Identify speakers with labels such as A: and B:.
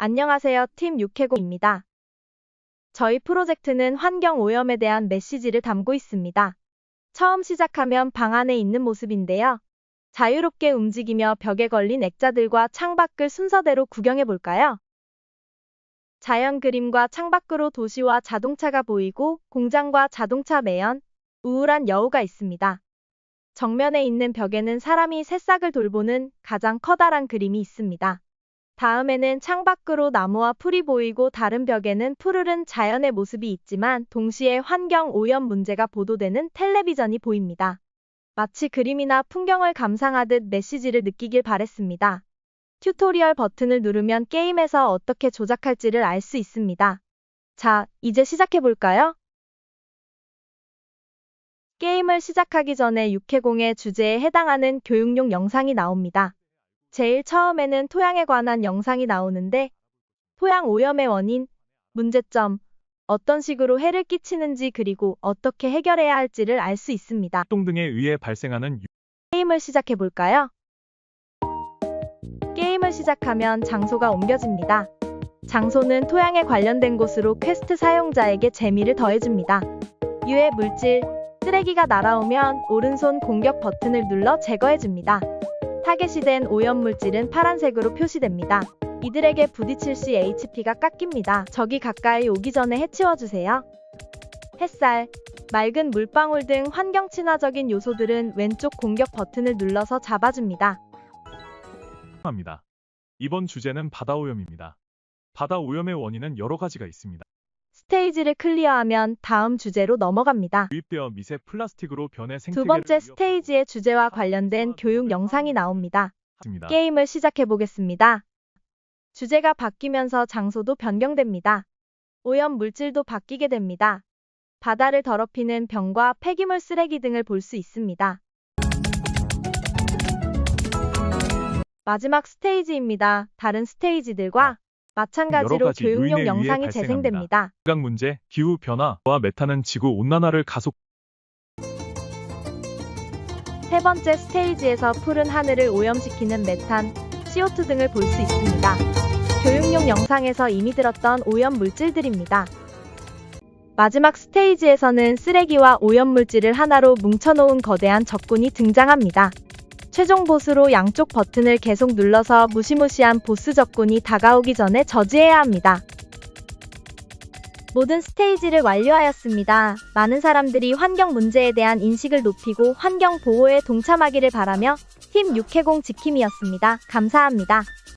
A: 안녕하세요. 팀 6회고입니다. 저희 프로젝트는 환경 오염에 대한 메시지를 담고 있습니다. 처음 시작하면 방 안에 있는 모습인데요. 자유롭게 움직이며 벽에 걸린 액자들과 창밖을 순서대로 구경해 볼까요? 자연 그림과 창밖으로 도시와 자동차가 보이고 공장과 자동차 매연, 우울한 여우가 있습니다. 정면에 있는 벽에는 사람이 새싹을 돌보는 가장 커다란 그림이 있습니다. 다음에는 창밖으로 나무와 풀이 보이고 다른 벽에는 푸르른 자연의 모습이 있지만 동시에 환경 오염 문제가 보도되는 텔레비전이 보입니다. 마치 그림이나 풍경을 감상하듯 메시지를 느끼길 바랬습니다. 튜토리얼 버튼을 누르면 게임에서 어떻게 조작할지를 알 수 있습니다. 자, 이제 시작해 볼까요? 게임을 시작하기 전에 육해공의 주제에 해당하는 교육용 영상이 나옵니다. 제일 처음에는 토양에 관한 영상이 나오는데 토양 오염의 원인, 문제점, 어떤 식으로 해를 끼치는지 그리고 어떻게 해결해야 할지를 알 수 있습니다.
B: 활동 등에 의해 발생하는 유-
A: 게임을 시작해 볼까요? 게임을 시작하면 장소가 옮겨집니다. 장소는 토양에 관련된 곳으로 퀘스트 사용자에게 재미를 더해줍니다. 유해 물질, 쓰레기가 날아오면 오른손 공격 버튼을 눌러 제거해줍니다. 타겟이 된 오염 물질은 파란색으로 표시됩니다. 이들에게 부딪힐 시 HP가 깎입니다. 적이 가까이 오기 전에 해치워주세요. 햇살, 맑은 물방울 등 환경 친화적인 요소들은 왼쪽 공격 버튼을 눌러서 잡아줍니다.
B: 합니다. 이번 주제는 바다 오염입니다. 바다 오염의 원인은 여러 가지가 있습니다.
A: 스테이지를 클리어하면 다음 주제로 넘어갑니다.
B: 유입되어 미세 플라스틱으로 변해
A: 두
B: 생태계를
A: 번째 스테이지의 주제와 관련된 교육 영상이 나옵니다. 게임을 시작해 보겠습니다. 주제가 바뀌면서 장소도 변경됩니다. 오염 물질도 바뀌게 됩니다. 바다를 더럽히는 병과 폐기물 쓰레기 등을 볼 수 있습니다. 마지막 스테이지입니다. 다른 스테이지들과 마찬가지로 교육용 영상이. 재생됩니다.
B: 강 문제, 기후 변화와 메탄은 지구 온난화를 가속
A: 세 번째 스테이지에서 푸른 하늘을 오염시키는 메탄, CO2 등을 볼 수 있습니다. 교육용 영상에서 이미 들었던 오염 물질들입니다. 마지막 스테이지에서는 쓰레기와 오염 물질을 하나로 뭉쳐놓은 거대한 적군이 등장합니다. 최종 보스로 양쪽 버튼을 계속 눌러서 무시무시한 보스 적군이 다가오기 전에 저지해야 합니다. 모든 스테이지를 완료하였습니다. 많은 사람들이 환경 문제에 대한 인식을 높이고 환경 보호에 동참하기를 바라며 팀 6회공 지킴이었습니다. 감사합니다.